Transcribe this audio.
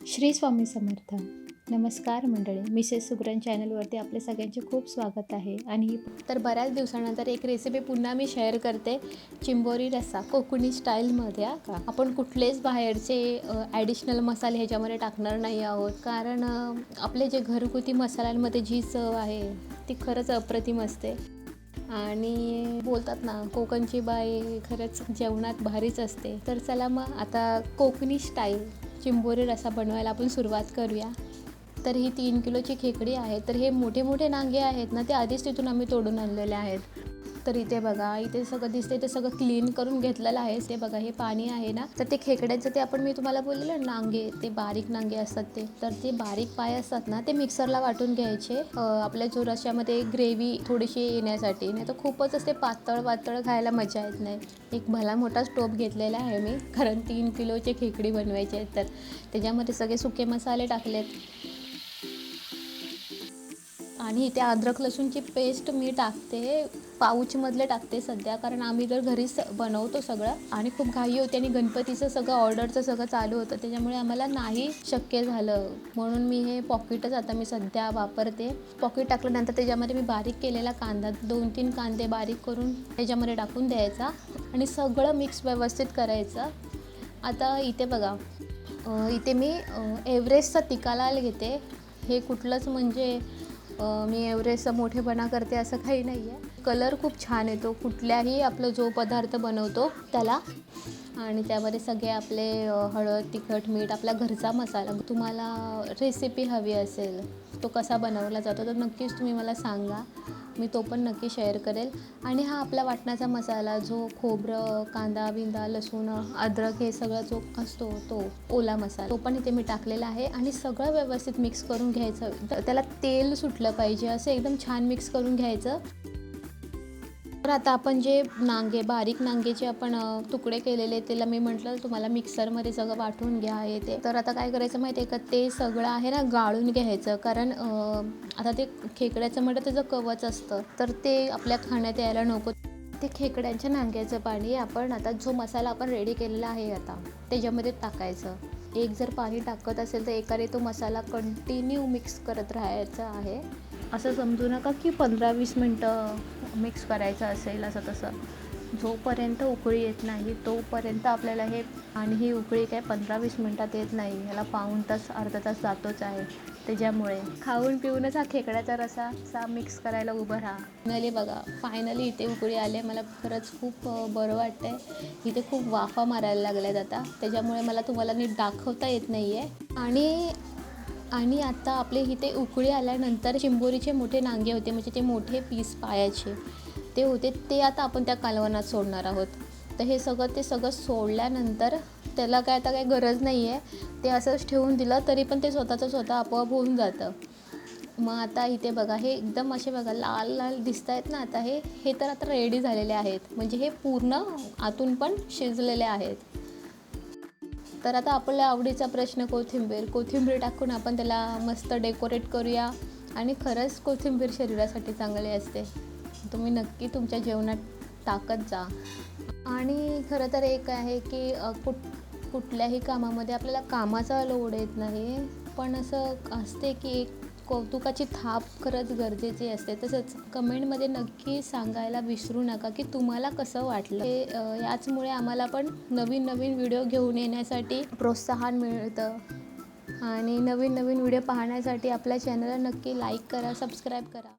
श्री स्वामी समर्थ. नमस्कार मंडळी मिसेस सुग्रन चॅनलवरती आपले सगळ्यांचे खूप स्वागत आहे आणि तर बऱ्याच दिवसानंतर एक रेसिपी पुन्हा मी शेअर करते चिंबोरी रस्सा कोकणी स्टाईलमध्ये का? आपण कुठलेच बाहेरचे ॲडिशनल मसाले ह्याच्यामध्ये टाकणार नाही आहोत. कारण आपले जे घरगुती मसाल्यांमध्ये जी चव आहे ती खरंच अप्रतिम असते. आणि बोलतात ना कोकणची बाई खरंच जेवणात भारीच असते. तर चला मग आता कोकणी स्टाईल चिंबोरी रसा बनवायला आपण सुरुवात करूया. तर ही तीन किलोची खेकडी आहे. तर हे मोठे मोठे नांगे आहेत ना ते आधीच तिथून आम्ही तोडून आणलेले आहेत. तर इथे बघा इथे सगळं दिसते ते सगळं क्लीन करून घेतलेलं आहे. ते बघा हे पाणी आहे ना तर ते खेकड्याचं ते आपण मी तुम्हाला बोललेलं नांगे ते बारीक नांगे असतात ते तर ते बारीक पाय असतात ना ते मिक्सरला वाटून घ्यायचे. आपल्या जो रश्यामध्ये ग्रेव्ही थोडीशी येण्यासाठी नाही तर खूपच असते पातळ पातळ खायला मजा येत नाही. एक भला मोठा स्टोप घेतलेला आहे मी कारण तीन किलोचे खेकडी बनवायचे आहेत तर. त्याच्यामध्ये सगळे सुके मसाले टाकलेत. आणि इथे अद्रक लसूणची पेस्ट मी टाकते. पाऊचमधले टाकते सध्या. कारण आम्ही जर घरीच बनवतो सगळं आणि खूप घाई होती आणि गणपतीचं सगळं ऑर्डरचं सगळं चालू होतं त्याच्यामुळे आम्हाला नाही शक्य झालं. म्हणून मी हे पॉकेटच आता मी सध्या वापरते. पॉकेट टाकल्यानंतर त्याच्यामध्ये मी बारीक केलेला कांदा दोन तीन कांदे बारीक करून त्याच्यामध्ये टाकून द्यायचा आणि सगळं मिक्स व्यवस्थित करायचं. आता इथे बघा इथे मी एव्हरेस्टचा तिका घेते. हे कुठलंच म्हणजे मी एवढेसं मोठेपणा करते असं काही नाही आहे कलर खूप छान येतो. कुठल्याही आपलं जो पदार्थ बनवतो त्याला आणि त्यामध्ये सगळे आपले हळद तिखट मीठ आपला घरचा मसाला. तुम्हाला रेसिपी हवी असेल तो कसा बनवला जातो तर नक्कीच तुम्ही मला सांगा. मी तो पण नक्की शेअर करेल. आणि हा आपला वाटणाचा मसाला जो खोबरं कांदा बिंदा लसूण अद्रक हे सगळं जो असतो तो ओला मसाला तो पण इथे मी टाकलेला आहे. आणि सगळं व्यवस्थित मिक्स करून घ्यायचं. तर त्याला तेल सुटलं पाहिजे असं एकदम छान मिक्स करून घ्यायचं. तर आता आपण जे नांगे बारीक नांगेचे आपण तुकडे केलेले त्याला मी म्हटलं तुम्हाला मिक्सरमध्ये सगळं वाटून घ्या येते ते. तर आता काय करायचं माहिती आहे का? ते सगळं आहे ना गाळून घ्यायचं. कारण आता ते खेकड्याचं म्हटलं त्याचं कवच असतं तर ते आपल्या खाण्यात यायला नको. ते खेकड्यांच्या नांग्याचं पाणी आपण आता जो मसाला आपण रेडी केलेला आहे आता त्याच्यामध्ये टाकायचं. एक जर पाणी टाकत असेल तर एकाने तो मसाला कंटिन्यू मिक्स करत राहायचा आहे. असं समजू नका की पंधरा वीस मिनटं मिक्स करायचं असेल असं तसं. जोपर्यंत उकळी येत नाही तोपर्यंत आपल्याला हे आणि ही उकळी काय पंधरा वीस मिनटात येत नाही. ह्याला पाऊण तास अर्धा तास जातोच आहे त्याच्यामुळे. खाऊन पिऊनच हा खेकड्याचा रसा असा मिक्स करायला उभं राहा. फायनली बघा फायनली इथे उकळी आले मला खरंच खूप बरं वाटतंय. इथे खूप वाफा मारायला लागल्यात आता. त्याच्यामुळे मला तुम्हाला नीट दाखवता येत नाही आहे आणि आणि आता आपले इथे उकळी आल्यानंतर चिंबोरीचे मोठे नांगे होते म्हणजे ते मोठे पीस पायाचे ते होते ते आता आपण त्या कालवनात सोडणार आहोत. तर हे सगळं ते सगळं सोडल्यानंतर त्याला काय आता काही गरज नाही आहे ते असंच ठेवून दिलं तरी पण ते स्वतःचं स्वतः आपोआप होऊन जातं. मग आता इथे बघा हे एकदम असे बघा लाल लाल दिसत आहेत ना आता हे हे तर आता रेडी झालेले आहेत. म्हणजे हे पूर्ण आतून पण शिजलेले आहेत. तर आता आपल्या आवडीचा प्रश्न कोथिंबीर. कोथिंबीर टाकून आपण त्याला मस्त डेकोरेट करूया. आणि खरंच कोथिंबीर शरीरासाठी चांगली असते. तुम्ही नक्की तुमच्या जेवणात टाकत जा. आणि खरं तर एक आहे की कुठ कुठल्याही कामामध्ये आपल्याला कामाचा लोड येत नाही. पण असं असते की एक कौतुकाची थाप खरंच गरजेची असते. तसंच कमेंटमध्ये नक्की सांगायला विसरू नका की तुम्हाला कसं वाटलं. हे याचमुळे आम्हाला पण नवीन नवीन व्हिडिओ घेऊन येण्यासाठी प्रोत्साहन मिळतं. आणि नवीन नवीन व्हिडिओ पाहण्यासाठी आपल्या चॅनलला नक्की लाईक करा सबस्क्राईब करा.